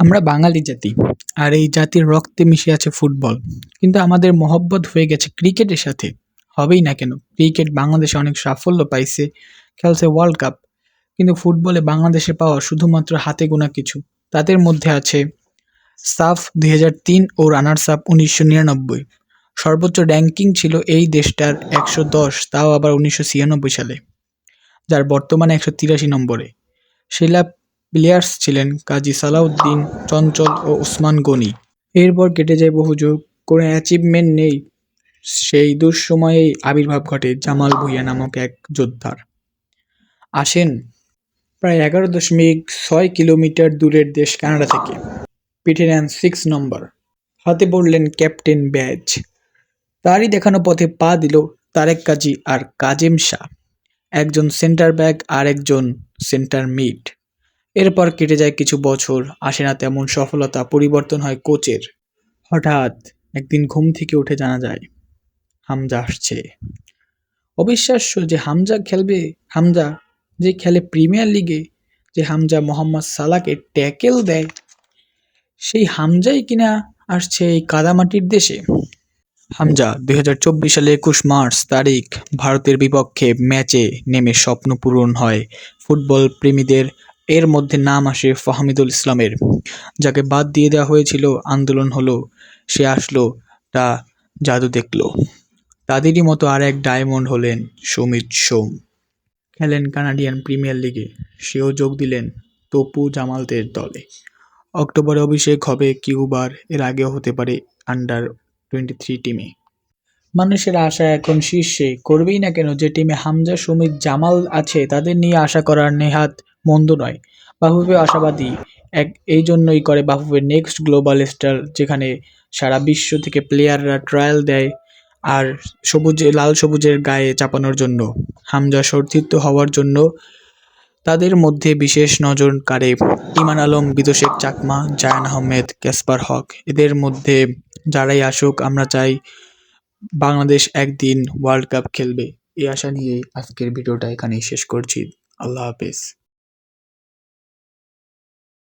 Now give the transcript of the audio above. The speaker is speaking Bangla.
আমরা বাঙালি জাতি, আর এই জাতির রক্তে মিশে আছে ফুটবল। কিন্তু আমাদের মহব্বত হয়ে গেছে ক্রিকেটের সাথে। হবেই না কেন? ক্রিকেট বাংলাদেশে অনেক সাফল্য পাইছে, খেলছে ওয়ার্ল্ড কাপ কিন্তু ফুটবলে বাংলাদেশে পাওয়া শুধুমাত্র হাতে গোনা কিছু, তাদের মধ্যে আছে সাফ দুই ও রানার্স আপ উনিশশো নিরানব্বই। সর্বোচ্চ র্যাঙ্কিং ছিল এই দেশটার একশো দশ, তাও আবার উনিশশো ছিয়ানব্বই সালে, যার বর্তমানে একশো তিরাশি নম্বরে। শিলা প্লেয়ার্স ছিলেন কাজী সালাউদ্দিন, চঞ্চল ও উসমান গনি। এরপর কেটে যায় বহু যুগ। কোনো অ্যাচিভমেন্ট নেই। সেই দুঃসময়েই আবির্ভাব ঘটে জামাল ভুঁইয়া নামক এক যোদ্ধার। আসেন প্রায় এগারো দশমিক ছয় কিলোমিটার দূরের দেশ কানাডা থেকে। পিঠে নেন সিক্স নম্বর হাতে পড়লেন ক্যাপ্টেন ব্যাজ। তারই দেখানো পথে পা দিল তারেক কাজী আর কাজেম শাহ। একজন সেন্টার ব্যাক আর একজন সেন্টার মিড এরপর কেটে যায় কিছু বছর, আসে না তেমন সফলতা, পরিবর্তন হয় কোচের। হঠাৎ একদিন ঘুম থেকে উঠে জানা যায়, হামজা আসছে। অবিশ্বাস্য যে হামজা খেলবে, হামজা যে খেলে প্রিমিয়ার লিগে, যে হামজা মোহাম্মদ সালাকে ট্যাকেল দেয়, সেই হামজাই কিনা আসছে এই কাদামাটির দেশে। হামজা দুই সালে একুশ মার্চ তারিখ, ভারতের বিপক্ষে ম্যাচে নেমে স্বপ্ন পূরণ হয় ফুটবল প্রেমীদের এর মধ্যে নাম আসে ফাহমিদুল ইসলামের। যাকে বাদ দিয়ে দেওয়া হয়েছিল, আন্দোলন হলো, সে আসলো, তা জাদু দেখল। তাদেরই মতো আর এক ডায়মন্ড হলেন সমিত সোম। খেলেন কানাডিয়ান প্রিমিয়ার লিগে। সেও যোগ দিলেন তপু জামালদের দলে। অক্টোবরে অভিষেক হবে কিউবার, এর আগেও হতে পারে আন্ডার টোয়েন্টি থ্রি টিমে। মানুষের আশা এখন শীর্ষে। করবেই না কেন? যে টিমে হামজা, সুমিত, জামাল আছে, তাদের নিয়ে আশা করার নেহাত মন্দ নয়। বাফুফে আশাবাদী এক এই জন্যই করে বাফুফের নেক্সট গ্লোবাল স্টার যেখানে সারা বিশ্ব থেকে প্লেয়াররা ট্রায়াল দেয় আর সবুজ, লাল সবুজের গায়ে চাপানোর জন্য, হামজা সতীর্থ হওয়ার জন্য তাদের মধ্যে বিশেষ নজর কাড়ে ইমান আলম বিদোশেখ চাকমা, জায়ান আহমেদ, ক্যাসপার হক। এদের মধ্যে যারাই আসুক, আমরা চাই বাংলাদেশ একদিন ওয়ার্ল্ড কাপ খেলবে। এই আশা নিয়ে আজকের ভিডিওটা এখানেই শেষ করছি। আল্লাহ হাফেজ।